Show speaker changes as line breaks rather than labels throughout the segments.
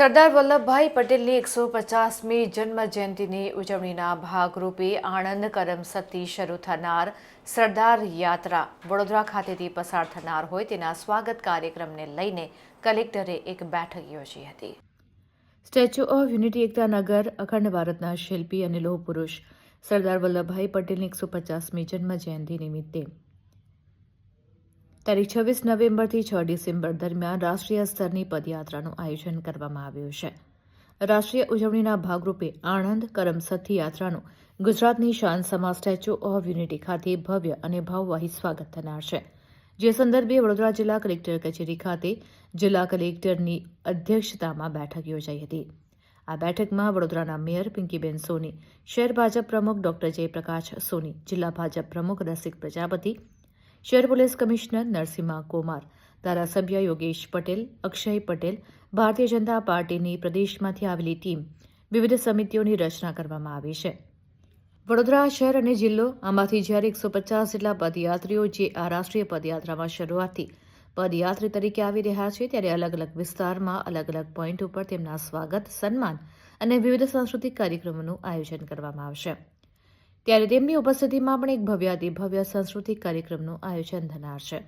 સરદાર વલ્લભભાઈ પટેલની એકસો પચાસમી જન્મ જયંતિની ઉજવણીના ભાગરૂપે આણંદ કરમસદથી શરૂ થનાર સરદાર યાત્રા વડોદરા ખાતેથી પસાર થનાર હોય તેના સ્વાગત કાર્યક્રમને લઈને કલેક્ટરે એક બેઠક યોજી હતી. સ્ટેચ્યુ ઓફ યુનિટી એકતા નગર, અખંડ ભારતના શિલ્પી અને લોહ પુરુષ સરદાર વલ્લભભાઈ પટેલની એકસો પચાસમી જન્મ જયંતિ નિમિત્તે તારીખ છવ્વીસ નવેમ્બરથી છ ડિસેમ્બર દરમિયાન રાષ્ટ્રીય સ્તરની પદયાત્રાનું આયોજન કરવામાં આવ્યું છે. રાષ્ટ્રીય ઉજવણીના ભાગરૂપે આણંદ કરમસદથી યાત્રાનું ગુજરાતની શાન સમા સ્ટેચ્યુ ઓફ યુનિટી ખાતે ભવ્ય અને ભાવવાહી સ્વાગત થનાર છે. જે સંદર્ભે વડોદરા જિલ્લા કલેક્ટર કચેરી ખાતે જિલ્લા કલેક્ટરની અધ્યક્ષતામાં બેઠક યોજાઈ હતી. આ બેઠકમાં વડોદરાના મેયર પિંકીબેન સોની, શહેર ભાજપ પ્રમુખ ડોક્ટર જયપ્રકાશ સોની, જિલ્લા ભાજપ પ્રમુખ રસિક પ્રજાપતિ શહેર પોલીસ કમિશનર નરસિંહા કુમાર, ધારાસભ્ય યોગેશ પટેલ, અક્ષય પટેલ, ભારતીય જનતા પાર્ટીની પ્રદેશમાંથી આવેલી ટીમ, વિવિધ સમિતિઓની રચના કરવામાં આવી છે. વડોદરા શહેર અને જિલ્લો આમાંથી જ્યારે એકસો પચાસ જેટલા પદયાત્રીઓ જે આ રાષ્ટ્રીય પદયાત્રામાં શરૂઆતથી પદયાત્રી તરીકે આવી રહ્યા છે, ત્યારે અલગ અલગ વિસ્તારમાં અલગ અલગ પોઈન્ટ ઉપર તેમના સ્વાગત, સન્માન અને વિવિધ સાંસ્કૃતિક કાર્યક્રમોનું આયોજન કરવામાં આવશે. ત્યારે તેમની ઉપસ્થિતિમાં પણ એક ભવ્યાતિ ભવ્ય સાંસ્કૃતિક કાર્યક્રમનું આયોજન થનાર છે.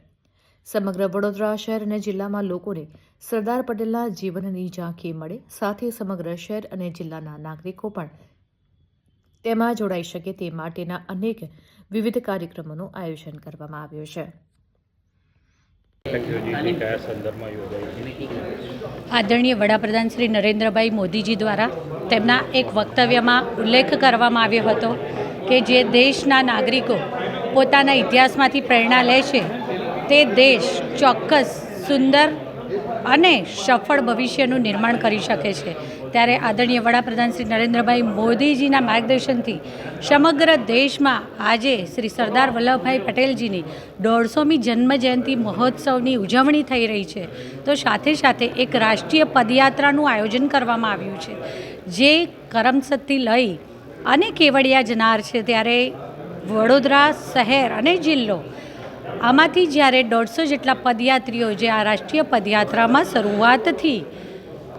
સમગ્ર વડોદરા શહેર અને જિલ્લામાં લોકોને સરદાર પટેલના જીવનની ઝાંખી મળે, સાથે સમગ્ર શહેર અને જિલ્લાના નાગરિકો પણ તેમાં જોડાઈ શકે તે માટેના અનેક વિવિધ કાર્યક્રમોનું આયોજન કરવામાં આવ્યું છે.
આદરણીય વડાપ્રધાન શ્રી નરેન્દ્રભાઈ મોદીજી દ્વારા તેમના એક વક્તવ્યમાં ઉલ્લેખ કરવામાં આવ્યો હતો કે જે દેશના નાગરિકો પોતાના ઇતિહાસમાંથી પ્રેરણા લે છે, તે દેશ ચોક્કસ સુંદર અને સફળ ભવિષ્યનું નિર્માણ કરી શકે છે. ત્યારે આદરણીય વડાપ્રધાન શ્રી નરેન્દ્રભાઈ મોદીજીના માર્ગદર્શનથી સમગ્ર દેશમાં આજે શ્રી સરદાર વલ્લભભાઈ પટેલજીની દોઢસોમી જન્મજયંતિ મહોત્સવની ઉજવણી થઈ રહી છે. તો સાથે સાથે એક રાષ્ટ્રીય પદયાત્રાનું આયોજન કરવામાં આવ્યું છે. જે કરમસદથી લઈ અને કેવડિયા જનાર છે ત્યારે વડોદરા શહેર અને જિલ્લો. આમાંથી જ્યારે દોઢસો જેટલા પદયાત્રીઓ જે આ રાષ્ટ્રીય પદયાત્રામાં શરૂઆતથી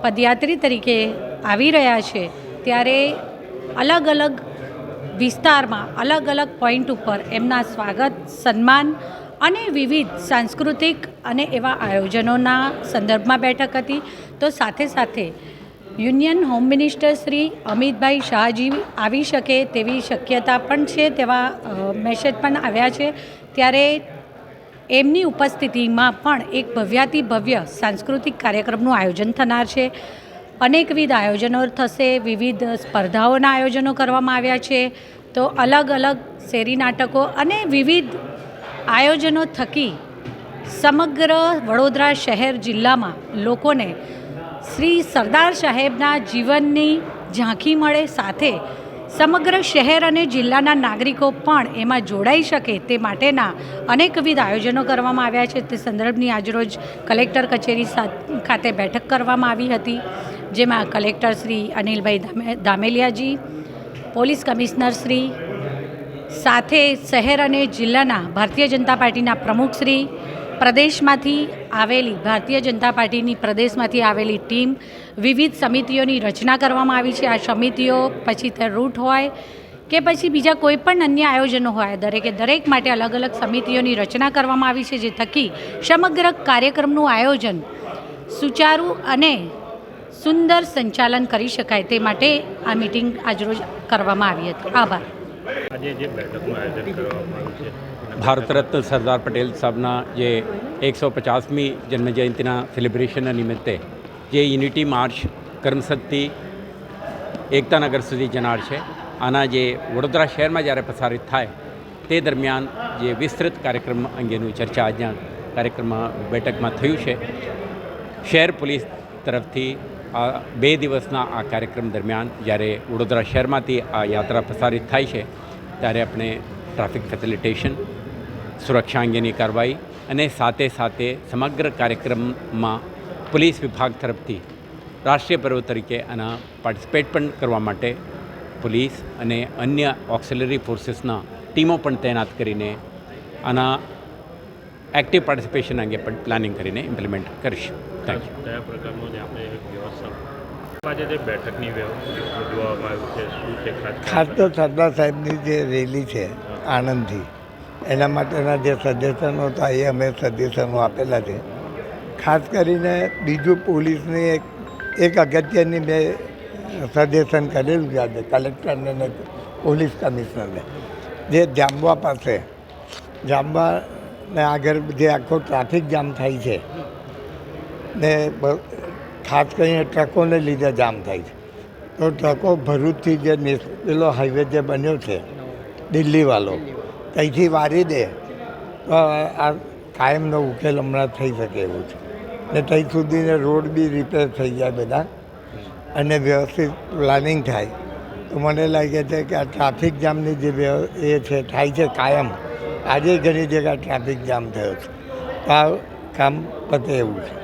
પદયાત્રી તરીકે આવી રહ્યા છે, ત્યારે અલગ અલગ વિસ્તારમાં, અલગ અલગ પોઈન્ટ ઉપર એમના સ્વાગત, સન્માન અને વિવિધ સાંસ્કૃતિક અને એવા આયોજનોના સંદર્ભમાં બેઠક હતી. તો સાથે સાથે union home minister Shri Amitbhai Shahji આવી શકે તેવી શક્યતા પણ છે, તેવા મેસેજ પણ આવ્યા છે. ત્યારે એમની ઉપસ્થિતિમાં પણ એક ભવ્યાતિ ભવ્ય સાંસ્કૃતિક કાર્યક્રમનું આયોજન થનાર છે. અનેકવિધ આયોજનો થશે, વિવિધ સ્પર્ધાઓના આયોજનો કરવામાં આવ્યા છે. તો અલગ અલગ શેરી નાટકો અને વિવિધ આયોજનો થકી સમગ્ર વડોદરા શહેર જિલ્લામાં લોકોને શ્રી સરદાર સાહેબના જીવનની ઝાંખી મળે સાથે સમગ્ર શહેર અને જિલ્લાના નાગરિકો પણ એમાં જોડાઈ શકે તે માટેના અનેકવિધ આયોજનો કરવામાં આવ્યા છે. તે સંદર્ભની આજરોજ કલેક્ટર કચેરી ખાતે બેઠક કરવામાં આવી હતી, જેમાં કલેક્ટર શ્રી અનિલભાઈ ધામે- ધામેલિયાજી, પોલીસ કમિશનર શ્રી, સાથે શહેર અને જિલ્લાના ભારતીય જનતા પાર્ટીના પ્રમુખશ્રી પ્રદેશમાંથી આવેલી, ભારતીય જનતા પાર્ટીની પ્રદેશમાંથી આવેલી ટીમ વિવિધ સમિતિઓની રચના કરવામાં આવી છે. આ સમિતિઓ પછી તે રૂટ હોય કે પછી બીજા કોઈ પણ અન્ય આયોજનો હોય, દરેકે દરેક માટે અલગ અલગ સમિતિઓની રચના કરવામાં આવી છે, જે થકી સમગ્ર કાર્યક્રમનું આયોજન સુચારું અને સુંદર સંચાલન કરી શકાય તે માટે આ મિટિંગ આજરોજ કરવામાં આવી હતી. આભાર.
આજે જે બેઠકનું આયોજન કરવામાં આવ્યું છે
ભારત રત્ન સરદાર પટેલ સાહેબના જે એકસો પચાસમી જન્મજયંતિના સેલિબ્રેશનના નિમિત્તે જે યુનિટી માર્ચ કર્મશક્તિ એકતાનગર સુધી જનાર છે, આના જે વડોદરા શહેરમાં જ્યારે પ્રસારિત થાય તે દરમિયાન જે વિસ્તૃત કાર્યક્રમ અંગેનું ચર્ચા આજના કાર્યક્રમમાં બેઠકમાં થયું છે. શહેર પોલીસ તરફથી આ બે દિવસના આ કાર્યક્રમ દરમિયાન જ્યારે વડોદરા શહેરમાંથી આ યાત્રા પ્રસારિત થાય છે ત્યારે આપણે ટ્રાફિક ફેસિલિટેશન, સુરક્ષા અંગેની કાર્યવાહી અને સાથે સાથે સમગ્ર કાર્યક્રમમાં પોલીસ વિભાગ તરફથી રાષ્ટ્રીય પર્વ તરીકે આના પાર્ટિસિપેટ પણ કરવા માટે પોલીસ અને અન્ય ઓક્સિલરી ફોર્સીસના ટીમો પણ તૈનાત કરીને આના એક્ટિવ પાર્ટિસિપેશન અંગે પણ પ્લાનિંગ કરીને ઇમ્પ્લિમેન્ટ કરીશું. થેન્ક યુ
કયા પ્રકારનો જે આપણે વ્યવસ્થા ખાસ
તો સરદાર સાહેબની જે રેલી છે, આણંદથી, એના માટેના જે સજેશનો હતા, એ અમે સજેશનો આપેલા છે. ખાસ કરીને બીજું પોલીસની એક એક અગત્યની મેં સજેશન કરેલું છે આજે, કલેક્ટરને ને પોલીસ કમિશનરને. જે જામવા પાસે જામવાને આગળ જે આખો ટ્રાફિક જામ થાય છે, ને ખાસ કરીને ટ્રકોને લીધે જામ થાય છે. તો ટ્રકો ભરૂચથી જે પેલો હાઈવે જે બન્યો છે દિલ્હીવાલો ત્યાંથી વારી દે, તો આ કાયમનો ઉકેલ હમણાં થઈ શકે એવું છે. ને ત્યાં સુધીને રોડ બી રિપેર થઈ જાય બધા. અને વ્યવસ્થિત પ્લાનિંગ થાય. તો મને લાગે છે કે આ ટ્રાફિક જામની જે એ છે, થાય છે કાયમ. આજે ઘણી જગ્યાએ ટ્રાફિક જામ થયો છે. તો આ કામ પતે એવું છે.